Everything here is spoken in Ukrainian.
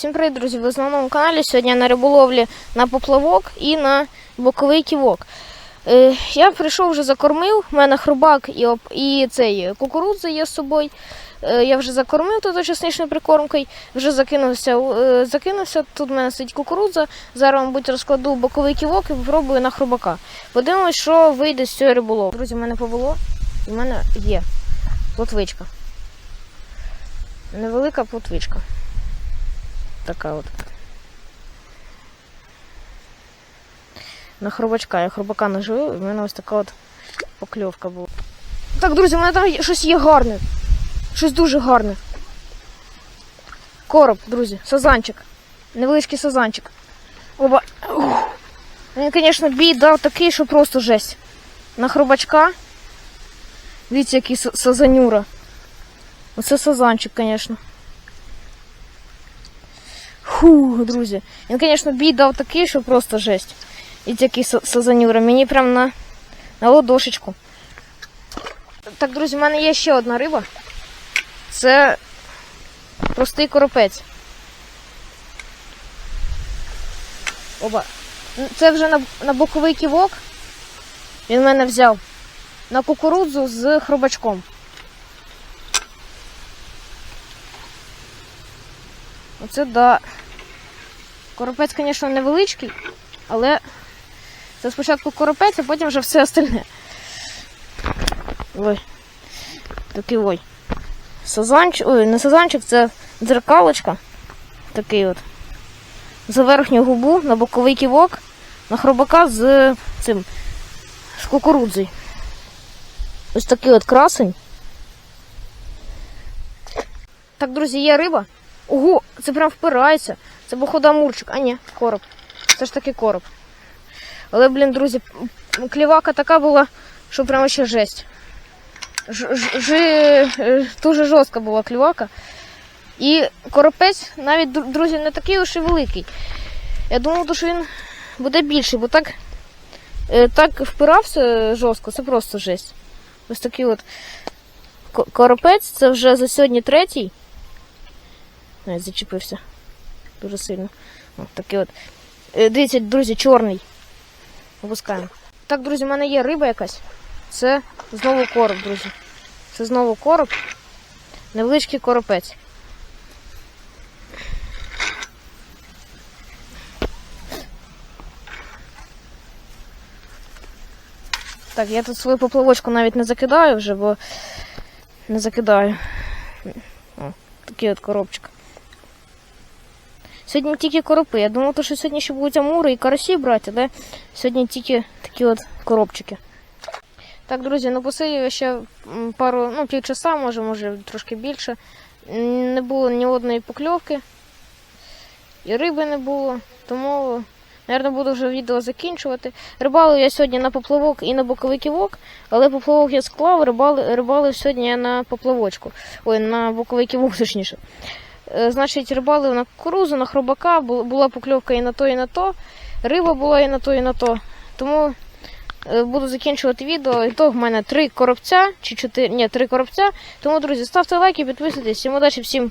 Всім привіт, друзі! Ви на моєму каналі. Сьогодні на риболовлі на поплавок і на боковий ківок. Е, я прийшов вже закормив, у мене хрубак і, і цей кукурудза є з собою. Е, я вже закормив тут чесничною прикормкою, вже закинувся, е, закинувся. Тут в мене сидить кукурудза. Зараз, мабуть, розкладу боковий ківок і попробую на хрубака. Подивимось, що вийде з цього риболову. Друзі, в мене повело, і в мене є плотвичка. Невелика плотвичка. Така от. На хробачка. Я хробака наживу, і в мене ось така от покльовка була. Так, друзі, в мене там щось є гарне. Щось дуже гарне. Короб, друзі, сазанчик. Невеличкий сазанчик. Оба. Ух. Він, звісно, бій дав такий, що просто жесть. На хробачка. Дивіться, який сазанюра. Оце сазанчик, звісно. Фу, друзі. Він, звісно, бій дав такий, що просто жесть. І такий сазанюра. Мені прям на, на ладошечку. Так, друзі, в мене є ще одна риба. Це простий коропець. Оба. Це вже на, на боковий ківок. Він мене взяв. На кукурудзу з хробачком. Оце да. Коропець, звісно, невеличкий, але це спочатку коропець, а потім вже все остальне. Ой. Такий ой. Сазанчик. Ой, не сазанчик, це дзеркалочка. Такий от. За верхню губу на боковий ківок, на хробака з цим. з кукурудзою. Ось такий от красень. Так, друзі, є риба. Ого, це прям впирається. Це походу амурчик. А ні, короб. Це ж таки короб. Але, блін, друзі, клівака така була, що прямо ще жесть. Е, дуже жорстка була клівака. І коропець навіть, друзі, не такий уж і великий. Я думав, що він буде більший, бо так, е, так впирався жорстко, це просто жесть. Ось такий от коропець, це вже за сьогодні третій. Навіть зачепився дуже сильно. О, такий от. Е, Дивіться, друзі, чорний. Опускаємо. Так, друзі, в мене є риба якась. Це знову короб, друзі. Це знову короб. Невеличкий коропець. Так, я тут свою поплавочку навіть не закидаю вже, бо не закидаю. О, такий от коробчик. Сьогодні тільки коропи. Я думав, що сьогодні ще будуть амури і карасі брати, але сьогодні тільки такі от коробчики. Так, друзі, ну посидів ще пару, ну, півчаса, може, може трошки більше. Не було ні одної покльовки. І риби не було. Тому, мабуть, буду вже відео закінчувати. Рибалив я сьогодні на поплавок і на боковий ківок, але поплавок я склав, рибали, рибалив сьогодні я на поплавочку. Ой, на боковий ківок, точніше. Е, Значить, рибалив на кукурузу, на хробака, була покльовка і на то, і на то. Риба була і на то, і на то. Тому е, буду закінчувати відео. І то в мене три коробця, чи чотири, ні, три коробця. Тому, друзі, ставте лайки, підписуйтесь. Всім удачі, всім